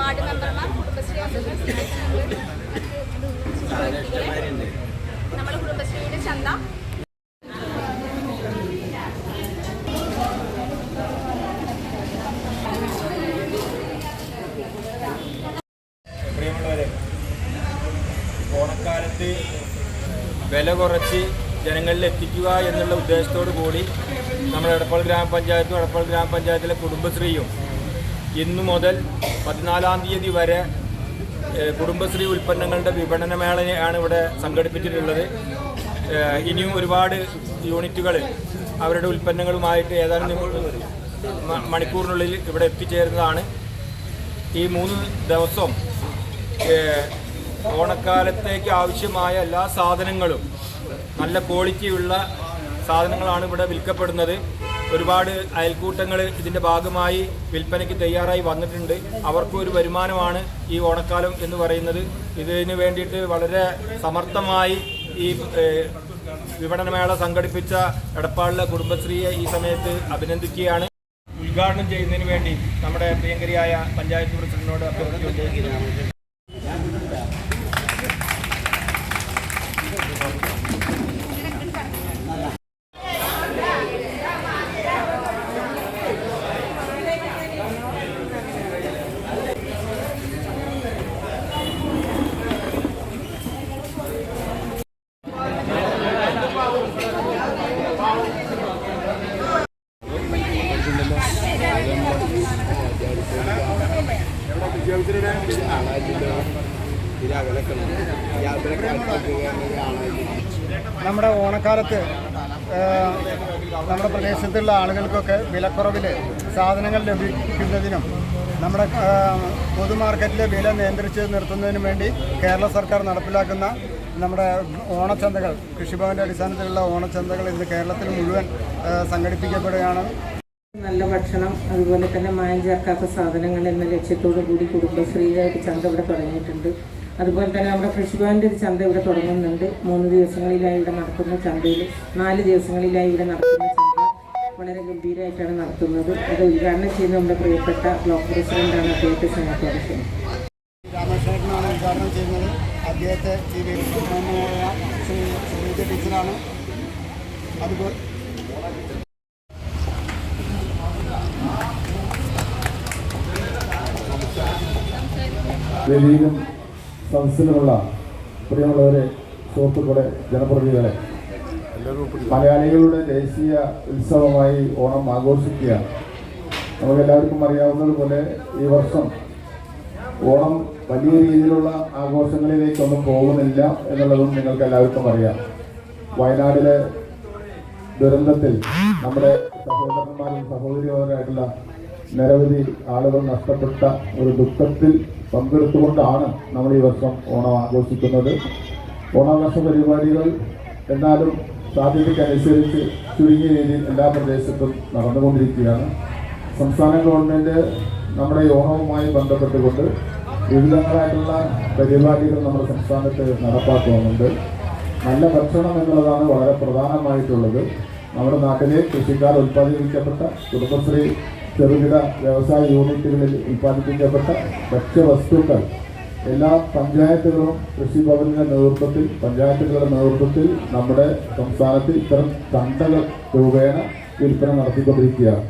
Ward മെമ്പർമാർ കുടുംബശ്രീ അംഗങ്ങൾ നമ്മുടെ കുടുംബശ്രീയുടെ ചന്ത പ്രിയമുള്ളവരെ ഓണക്കാലത്ത് വില കുറച്ച് ജനങ്ങളിൽ എത്തിക്കുക എന്നുള്ള ഉദ്ദേശത്തോടു കൂടി നമ്മുടെ എടപ്പാൾ ഗ്രാമപഞ്ചായത്തും എടപ്പാൾ ഗ്രാമപഞ്ചായത്തിലെ കുടുംബശ്രീയും ഇന്നു മുതൽ പതിനാലാം തീയതി വരെ കുടുംബശ്രീ ഉൽപ്പന്നങ്ങളുടെ വിപണന മേളയാണ് ഇവിടെ സംഘടിപ്പിച്ചിട്ടുള്ളത്. ഇനിയും ഒരുപാട് യൂണിറ്റുകൾ അവരുടെ ഉൽപ്പന്നങ്ങളുമായിട്ട് ഏതാനും മണിക്കൂറിനുള്ളിൽ ഇവിടെ എത്തിച്ചേരുന്നതാണ്. ഈ മൂന്ന് ദിവസം ഓണക്കാലത്തേക്ക് ആവശ്യമായ എല്ലാ സാധനങ്ങളും നല്ല ക്വാളിറ്റിയുള്ള സാധനങ്ങളാണ് ഇവിടെ വിൽക്കപ്പെടുന്നത്. ഒരുപാട് അയൽക്കൂട്ടങ്ങൾ ഇതിന്റെ ഭാഗമായി വിൽപ്പനയ്ക്ക് തയ്യാറായി വന്നിട്ടുണ്ട്. അവർക്കും ഒരു വരുമാനമാണ് ഈ ഓണക്കാലം എന്ന് പറയുന്നത്. ഇതിന് വേണ്ടിയിട്ട് വളരെ സമർത്ഥമായി ഈ വിപണനമേള സംഘടിപ്പിച്ച എടപ്പാളിലെ കുടുംബശ്രീയെ ഈ സമയത്ത് അഭിനന്ദിക്കുകയാണ്. ഉദ്ഘാടനം ചെയ്യുന്നതിന് വേണ്ടി നമ്മുടെ പ്രിയങ്കരിയായ പഞ്ചായത്ത് പ്രസിഡന്റിനോട് അഭ്യർത്ഥിച്ചുകൊണ്ട് നമ്മുടെ ഓണക്കാലത്ത് നമ്മുടെ പ്രദേശത്തുള്ള ആളുകൾക്കൊക്കെ വിലക്കുറവിൽ സാധനങ്ങൾ ലഭിക്കുന്നതിനും നമ്മുടെ പൊതുമാർക്കറ്റിലെ വില നിയന്ത്രിച്ച് നിർത്തുന്നതിനും വേണ്ടി കേരള സർക്കാർ നടപ്പിലാക്കുന്ന നമ്മുടെ ഓണച്ചന്തകൾ കൃഷിഭവന്റെ അടിസ്ഥാനത്തിലുള്ള ഓണച്ചന്തകൾ ഇന്ന് കേരളത്തിൽ മുഴുവൻ സംഘടിപ്പിക്കപ്പെടുകയാണ്. നല്ല ഭക്ഷണം അതുപോലെ തന്നെ മായം ചേർക്കാത്ത സാധനങ്ങൾ എന്ന ലക്ഷ്യത്തോടു കൂടി കുടുംബശ്രീയുടെ ചന്ത ഇവിടെ തുടങ്ങിയിട്ടുണ്ട്. അതുപോലെ തന്നെ നമ്മുടെ കൃഷിഭവന്റെ ഒരു ചന്ത ഇവിടെ തുടങ്ങുന്നുണ്ട്. മൂന്ന് ദിവസങ്ങളിലായി ഇവിടെ നടത്തുന്ന ചന്തയിൽ നാല് ദിവസങ്ങളിലായി ഇവിടെ നടത്തുന്ന ചന്ത വളരെ ഗംഭീരമായിട്ടാണ് നടത്തുന്നത്. അത് ഉദ്ഘാടനം ചെയ്യുന്ന നമ്മുടെ പ്രിയപ്പെട്ട ബ്ലോക്ക് പ്രസിഡന്റാണ് അദ്ദേഹത്തെ സ്നേഹത്തോടെ ടീച്ചറാണ്. അതുപോലെ വേദിയിലും സദസ്സിലുമുള്ള പ്രിയമുള്ളവരെ സുഹൃത്തുക്കളെ ജനപ്രതിനിധികളെ. മലയാളികളുടെ ദേശീയ ഉത്സവമായി ഓണം ആഘോഷിക്കുക. നമുക്കെല്ലാവർക്കും അറിയാവുന്നതുപോലെ ഈ വർഷം ഓണം വലിയ രീതിയിലുള്ള ആഘോഷങ്ങളിലേക്കൊന്നും പോകുന്നില്ല എന്നുള്ളതും നിങ്ങൾക്ക് എല്ലാവർക്കും അറിയാം. വയനാടിലെ ദുരന്തത്തിൽ നമ്മുടെ സഹോദരന്മാരും സഹോദരിമാരായിട്ടുള്ള നിരവധി ആളുകൾ നഷ്ടപ്പെട്ട ഒരു ദുഃഖത്തിൽ പങ്കെടുത്തുകൊണ്ടാണ് നമ്മൾ ഈ വർഷം ഓണം ആഘോഷിക്കുന്നത്. ഓണാഘോഷ പരിപാടികൾ എന്നാലും സാധ്യതയ്ക്കനുസരിച്ച് ചുരുങ്ങിയ രീതിയിൽ എല്ലാ പ്രദേശത്തും നടന്നുകൊണ്ടിരിക്കുകയാണ്. സംസ്ഥാന ഗവൺമെന്റ് നമ്മുടെ ഓണവുമായി ബന്ധപ്പെട്ടുകൊണ്ട് വിവിധങ്ങളായിട്ടുള്ള പരിപാടികൾ നമ്മുടെ സംസ്ഥാനത്ത് നടപ്പാക്കുന്നുണ്ട്. നല്ല ഭക്ഷണം എന്നുള്ളതാണ് വളരെ പ്രധാനമായിട്ടുള്ളത്. നമ്മുടെ നാട്ടിലെ കൃഷിക്കാർ ഉൽപ്പാദിപ്പിക്കപ്പെട്ട കുടുംബശ്രീ ചെറുകിട വ്യവസായ യൂണിറ്റുകളിൽ ഉൽപ്പാദിപ്പിക്കപ്പെട്ട ഭക്ഷ്യവസ്തുക്കൾ എല്ലാ പഞ്ചായത്തുകളും കൃഷിഭവനിന്റെ നേതൃത്വത്തിൽ പഞ്ചായത്തുകളുടെ നേതൃത്വത്തിൽ നമ്മുടെ സംസ്ഥാനത്ത് ഇത്തരം ചന്തകൾ രൂപേണ വിൽപ്പന നടത്തിക്കൊണ്ടിരിക്കുകയാണ്.